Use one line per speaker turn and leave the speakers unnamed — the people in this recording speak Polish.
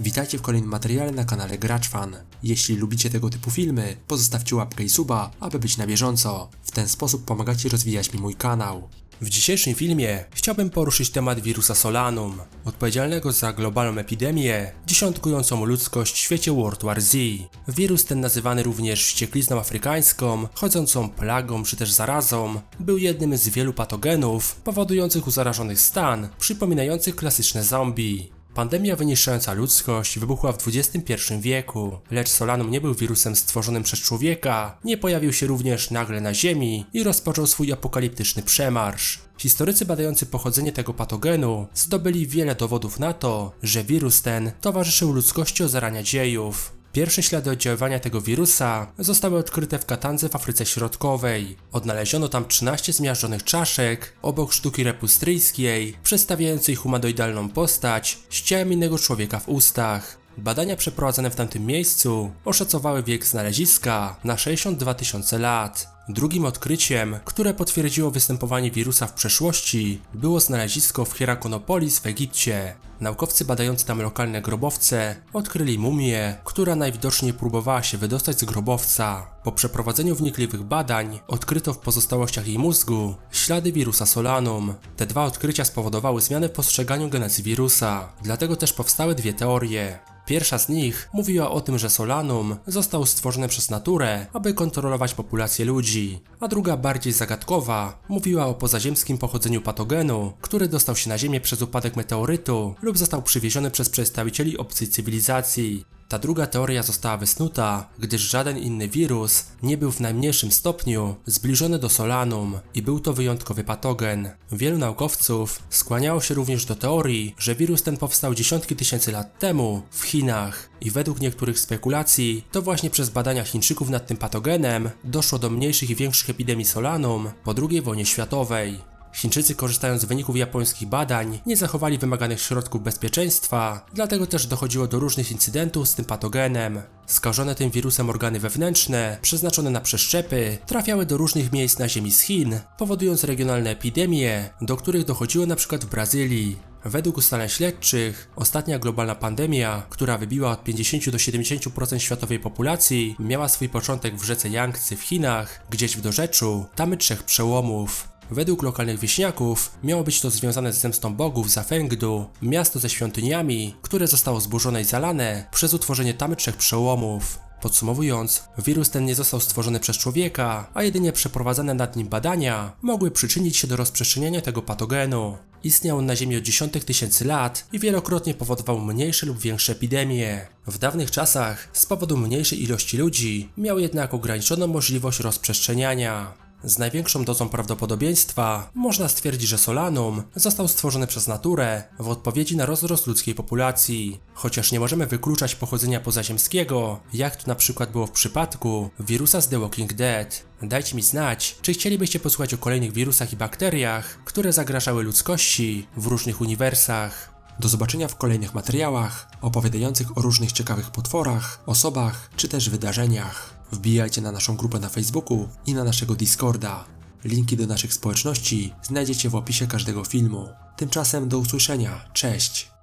Witajcie w kolejnym materiale na kanale GraczFan. Jeśli lubicie tego typu filmy, pozostawcie łapkę i suba, aby być na bieżąco. W ten sposób pomagacie rozwijać mi mój kanał. W dzisiejszym filmie chciałbym poruszyć temat wirusa Solanum, odpowiedzialnego za globalną epidemię dziesiątkującą ludzkość w świecie World War Z. Wirus ten nazywany również wścieklizną afrykańską, chodzącą plagą czy też zarazą, był jednym z wielu patogenów powodujących u zarażonych stan przypominających klasyczne zombie. Pandemia wyniszczająca ludzkość wybuchła w XXI wieku, lecz Solanum nie był wirusem stworzonym przez człowieka, nie pojawił się również nagle na Ziemi i rozpoczął swój apokaliptyczny przemarsz. Historycy badający pochodzenie tego patogenu zdobyli wiele dowodów na to, że wirus ten towarzyszył ludzkości od zarania dziejów. Pierwsze ślady oddziaływania tego wirusa zostały odkryte w Katandze w Afryce Środkowej. Odnaleziono tam 13 zmiażdżonych czaszek obok sztuki repustryjskiej, przedstawiającej humanoidalną postać z ciałem innego człowieka w ustach. Badania przeprowadzone w tamtym miejscu oszacowały wiek znaleziska na 62 tysiące lat. Drugim odkryciem, które potwierdziło występowanie wirusa w przeszłości, było znalezisko w Hierakonopolis w Egipcie. Naukowcy badający tam lokalne grobowce odkryli mumię, która najwidoczniej próbowała się wydostać z grobowca. Po przeprowadzeniu wnikliwych badań odkryto w pozostałościach jej mózgu ślady wirusa Solanum. Te dwa odkrycia spowodowały zmianę w postrzeganiu genezy wirusa, dlatego też powstały dwie teorie. Pierwsza z nich mówiła o tym, że Solanum został stworzony przez naturę, aby kontrolować populację ludzi, a druga, bardziej zagadkowa, mówiła o pozaziemskim pochodzeniu patogenu, który dostał się na Ziemię przez upadek meteorytu lub został przywieziony przez przedstawicieli obcej cywilizacji. Ta druga teoria została wysnuta, gdyż żaden inny wirus nie był w najmniejszym stopniu zbliżony do Solanum i był to wyjątkowy patogen. Wielu naukowców skłaniało się również do teorii, że wirus ten powstał dziesiątki tysięcy lat temu w Chinach i według niektórych spekulacji to właśnie przez badania Chińczyków nad tym patogenem doszło do mniejszych i większych epidemii Solanum po II wojnie światowej. Chińczycy korzystając z wyników japońskich badań nie zachowali wymaganych środków bezpieczeństwa, dlatego też dochodziło do różnych incydentów z tym patogenem. Skażone tym wirusem organy wewnętrzne, przeznaczone na przeszczepy, trafiały do różnych miejsc na ziemi z Chin, powodując regionalne epidemie, do których dochodziło przykład w Brazylii. Według ustaleń śledczych, ostatnia globalna pandemia, która wybiła od 50 do 70% światowej populacji, miała swój początek w rzece Yangtze w Chinach, gdzieś w dorzeczu, tamy trzech przełomów. Według lokalnych wieśniaków miało być to związane z zemstą bogów za Fengdu, miasto ze świątyniami, które zostało zburzone i zalane przez utworzenie tamy trzech przełomów. Podsumowując, wirus ten nie został stworzony przez człowieka, a jedynie przeprowadzane nad nim badania mogły przyczynić się do rozprzestrzeniania tego patogenu. Istniał on na Ziemi od dziesiątek tysięcy lat i wielokrotnie powodował mniejsze lub większe epidemie. W dawnych czasach, z powodu mniejszej ilości ludzi, miał jednak ograniczoną możliwość rozprzestrzeniania. Z największą dozą prawdopodobieństwa można stwierdzić, że Solanum został stworzony przez naturę w odpowiedzi na rozrost ludzkiej populacji. Chociaż nie możemy wykluczać pochodzenia pozaziemskiego, jak to na przykład było w przypadku wirusa z The Walking Dead. Dajcie mi znać, czy chcielibyście posłuchać o kolejnych wirusach i bakteriach, które zagrażały ludzkości w różnych uniwersach. Do zobaczenia w kolejnych materiałach opowiadających o różnych ciekawych potworach, osobach czy też wydarzeniach. Wbijajcie na naszą grupę na Facebooku i na naszego Discorda. Linki do naszych społeczności znajdziecie w opisie każdego filmu. Tymczasem do usłyszenia. Cześć!